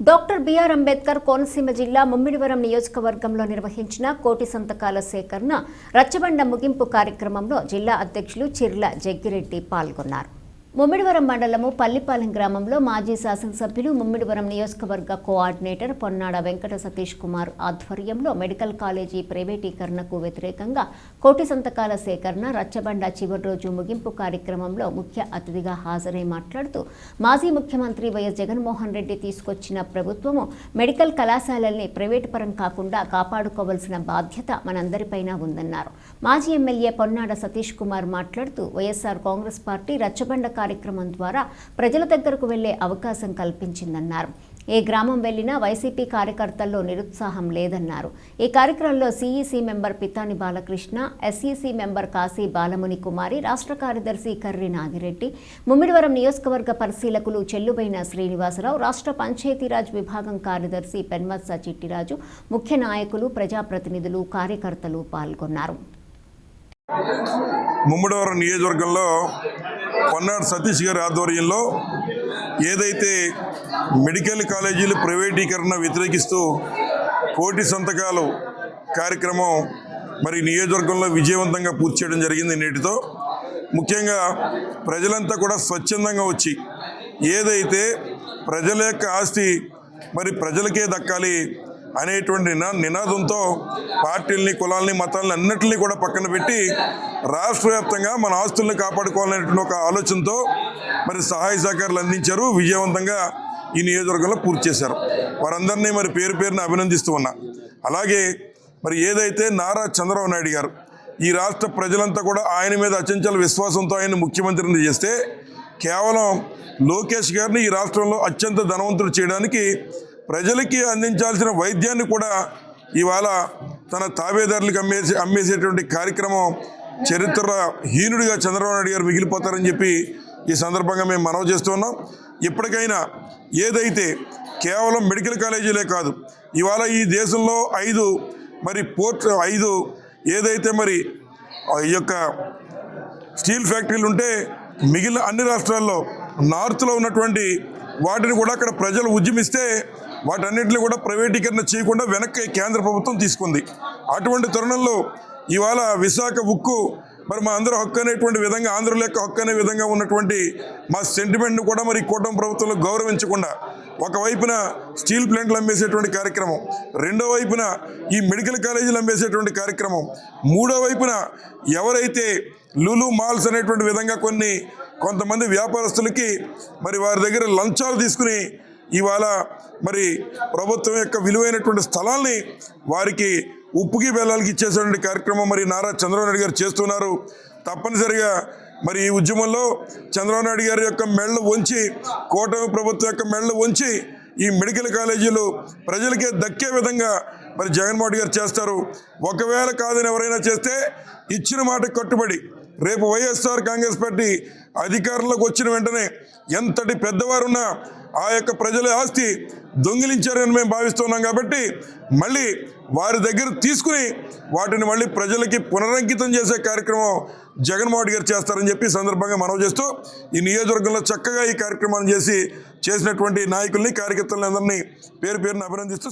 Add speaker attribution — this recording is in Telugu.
Speaker 1: డాక్టర్ బిఆర్ అంబేద్కర్ కోనసీమ జిల్లా ముమ్మిడివరం నియోజకవర్గంలో నిర్వహించిన కోటి సంతకాల సేకరణ రచ్చబండ ముగింపు కార్యక్రమంలో జిల్లా అధ్యక్షులు చిర్ల జగ్గిరెడ్డి పాల్గొన్నారు. ముమ్మిడివరం మండలము పల్లిపాలెం గ్రామంలో మాజీ శాసనసభ్యులు ముమ్మిడివరం నియోజకవర్గ కోఆర్డినేటర్ పొన్నాడ వెంకట సతీష్ కుమార్ ఆధ్వర్యంలో మెడికల్ కాలేజీ ప్రైవేటీకరణకు వ్యతిరేకంగా కోటి సంతకాల సేకరణ రచ్చబండ చివరి రోజు ముగింపు కార్యక్రమంలో ముఖ్య అతిథిగా హాజరై మాట్లాడుతూ మాజీ ముఖ్యమంత్రి వైఎస్ జగన్మోహన్ రెడ్డి తీసుకొచ్చిన ప్రభుత్వము మెడికల్ కళాశాలల్ని ప్రైవేటు పరం కాకుండా కాపాడుకోవాల్సిన బాధ్యత మనందరిపైన ఉందన్నారు. మాజీ ఎమ్మెల్యే పొన్నాడ సతీష్ కుమార్ మాట్లాడుతూ వైఎస్ఆర్ కాంగ్రెస్ పార్టీ రచ్చబండ కార్యక్రమం ద్వారా ప్రజల దగ్గరకు వెళ్ళే అవకాశం కల్పించిందన్నారు. ఏ గ్రామం వెళ్ళినా వైసీపీ కార్యకర్తల్లో నిరుత్సాహం లేదన్నారు. ఈ కార్యక్రమంలో CEC member Pitani Balakrishna SEC member Kashi Balamuni Kumari రాష్ట్ర కార్యదర్శి కర్రి నాగిరెడ్డి ముమ్మిడివరం నియోజకవర్గ పరిశీలకులు చెల్లుబైన శ్రీనివాసరావు రాష్ట్ర పంచాయతీరాజ్ విభాగం కార్యదర్శి పెన్మత్స చిట్టిరాజు ముఖ్య నాయకులు ప్రజాప్రతినిధులు కార్యకర్తలు పాల్గొన్నారు.
Speaker 2: ముమ్మిడివరం నియోజకవర్గంలో పొన్నాడు సతీష్ గారి ఆధ్వర్యంలో ఏదైతే మెడికల్ కాలేజీలు ప్రైవేటీకరణ వ్యతిరేకిస్తూ కోటి సంతకాలు కార్యక్రమం మరి నియోజకవర్గంలో విజయవంతంగా పూర్తి చేయడం జరిగింది నేటితో. ముఖ్యంగా ప్రజలంతా కూడా స్వచ్ఛందంగా వచ్చి ఏదైతే ప్రజల యొక్క ఆస్తి మరి ప్రజలకే దక్కాలి అనేటువంటి నినాదంతో పార్టీల్ని కులాల్ని మతాలని అన్నింటినీ కూడా పక్కన పెట్టి రాష్ట్ర వ్యాప్తంగా మన ఆస్తుల్ని కాపాడుకోవాలనేటువంటి ఒక ఆలోచనతో మరి సహాయ సహకారాలు అందించారు. విజయవంతంగా ఈ నియోజకవర్గంలో పూర్తి చేశారు. వారందరినీ మరి పేరు పేరుని అభినందిస్తూ ఉన్నా. అలాగే మరి ఏదైతే నారా చంద్రబాబు నాయుడు గారు ఈ రాష్ట్ర ప్రజలంతా కూడా ఆయన మీద అచంచల విశ్వాసంతో ఆయన ముఖ్యమంత్రిని చేస్తే కేవలం లోకేష్ గారిని ఈ రాష్ట్రంలో అత్యంత ధనవంతుడు చేయడానికి ప్రజలకి అందించాల్సిన వైద్యాన్ని కూడా ఇవాళ తన తాబేదారులకు అమ్మేసి అమ్మేసేటువంటి కార్యక్రమం చరిత్ర హీనుడిగా చంద్రబాబు నాయుడు గారు మిగిలిపోతారని చెప్పి ఈ సందర్భంగా మేము మనవి చేస్తున్నాం ఇప్పటికైనా ఏదైతే కేవలం మెడికల్ కాలేజీలే కాదు ఇవాళ ఈ దేశంలో ఐదు మరి పోర్ట్ ఐదు ఏదైతే మరి ఈ యొక్క స్టీల్ ఫ్యాక్టరీలు ఉంటే మిగిలిన అన్ని రాష్ట్రాల్లో నార్త్లో ఉన్నటువంటి వాటిని కూడా అక్కడ ప్రజలు ఉద్యమిస్తే వాటన్నిటిని కూడా ప్రైవేటీకరణ చేయకుండా వెనక్కి కేంద్ర ప్రభుత్వం తీసుకుంది. అటువంటి తరుణంలో ఇవాళ విశాఖ ఉక్కు మరి మా అందరూ హక్కు అనేటువంటి విధంగా ఆంధ్రుల యొక్క హక్కు అనే విధంగా ఉన్నటువంటి మా సెంటిమెంట్ను కూడా మరి కూటమి ప్రభుత్వంలో గౌరవించకుండా ఒకవైపున స్టీల్ ప్లాంట్లు అమ్మేసేటువంటి కార్యక్రమం రెండో వైపున ఈ మెడికల్ కాలేజీలు అమ్మేసేటువంటి కార్యక్రమం మూడో వైపున ఎవరైతే లులు మాల్స్ అనేటువంటి విధంగా కొన్ని కొంతమంది వ్యాపారస్తులకి మరి వారి దగ్గర లంచాలు తీసుకుని ఇవాళ మరి ప్రభుత్వం యొక్క విలువైనటువంటి స్థలాల్ని వారికి ఉప్పుకి బెల్లాలకి ఇచ్చేటువంటి కార్యక్రమం మరి నారా చంద్రబాబు నాయుడు గారు చేస్తున్నారు. తప్పనిసరిగా మరి ఈ ఉద్యమంలో చంద్రబాబు నాయుడు గారి యొక్క మెళ్ళు వంచి కూటమి ప్రభుత్వం యొక్క మెళ్ళు వంచి ఈ మెడికల్ కాలేజీలు ప్రజలకే దక్కే విధంగా మరి జగన్మోహన్ గారు చేస్తారు. ఒకవేళ కాదని ఎవరైనా చేస్తే ఇచ్చిన మాట కట్టుబడి రేపు వైఎస్ఆర్ కాంగ్రెస్ పార్టీ అధికారంలోకి వచ్చిన వెంటనే ఎంతటి పెద్దవారున్నా ఆ యొక్క ప్రజల ఆస్తి దొంగిలించారని మేము భావిస్తున్నాం కాబట్టి మళ్ళీ వారి దగ్గర తీసుకుని వాటిని మళ్ళీ ప్రజలకి పునరంకితం చేసే కార్యక్రమం జగన్మోహన్ గారు చేస్తారని చెప్పి సందర్భంగా మనవి చేస్తూ ఈ నియోజకవర్గంలో చక్కగా ఈ కార్యక్రమాన్ని చేసి చేసినటువంటి నాయకుల్ని కార్యకర్తలందరినీ పేరు పేరును అభినందిస్తూ